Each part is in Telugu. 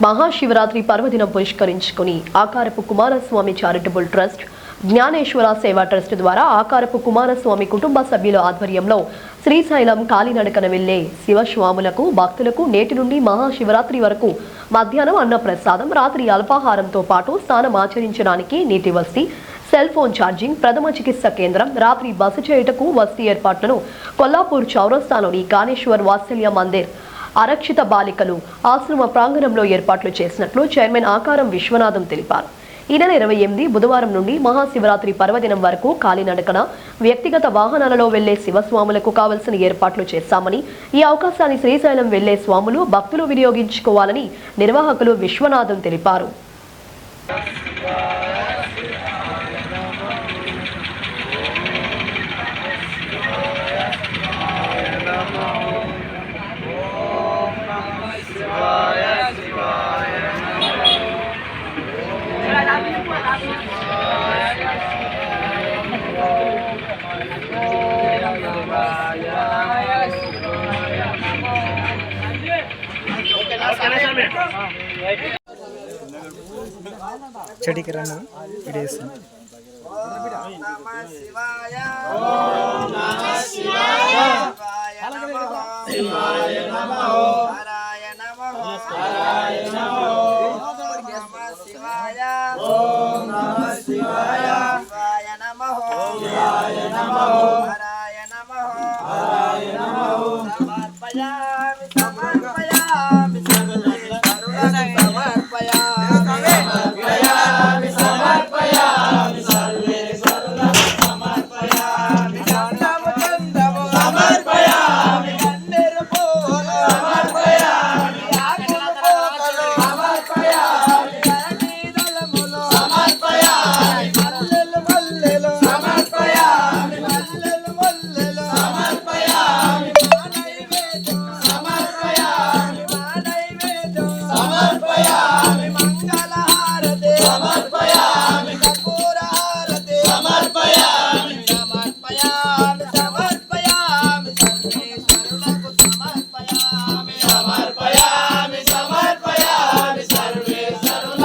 మహాశివరాత్రి పర్వదినం పురస్కరించుకుని ఆకారపు Kumaraswamy charitable trust Jnaneshwara Seva trust ద్వారా ఆకారపు కుమారస్వామి కుటుంబ సభ్యుల ఆధ్వర్యంలో శ్రీశైలం కాలినడకన వెళ్ళే శివస్వాములకు భక్తులకు నేటి నుండి మహాశివరాత్రి వరకు మధ్యాహ్నం అన్నప్రసాదం రాత్రి అల్పాహారంతో పాటు స్నానం ఆచరించడానికి నీటి వస్తీ సెల్ ఫోన్ ఛార్జింగ్ ప్రథమ చికిత్స కేంద్రం రాత్రి బస చేయుటకు వసతి ఏర్పాట్లను కొల్లాపూర్ చౌరస్తాలోని కాళేశ్వర్ వాత్సల్య మందిర్ అరక్షిత బాలికలు ఆశ్రమ ప్రాంగణంలో ఏర్పాట్లు చేసినట్లు చైర్మన్ ఆకారం విశ్వనాథం తెలిపారు. ఈ నెల ఇరవై ఎనిమిది బుధవారం నుండి మహాశివరాత్రి పర్వదినం వరకు కాలినడకన వ్యక్తిగత వాహనాలలో వెళ్ళే శివస్వాములకు కావలసిన ఏర్పాట్లు చేశామని ఈ అవకాశాన్ని శ్రీశైలం వెళ్ళే స్వాములు భక్తులు వినియోగించుకోవాలని నిర్వాహకులు విశ్వనాథం తెలిపారు. చెడికి రన్ను వీడియో శివాయ నమ హరాయ నమః హరాయ నమః శివాయ నమ శివాయ శివాయ.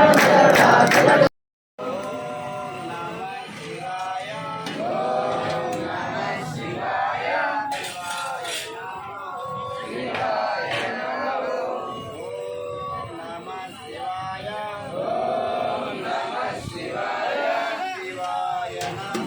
చల్లని వదలం పిల్లరుడా శివాయ.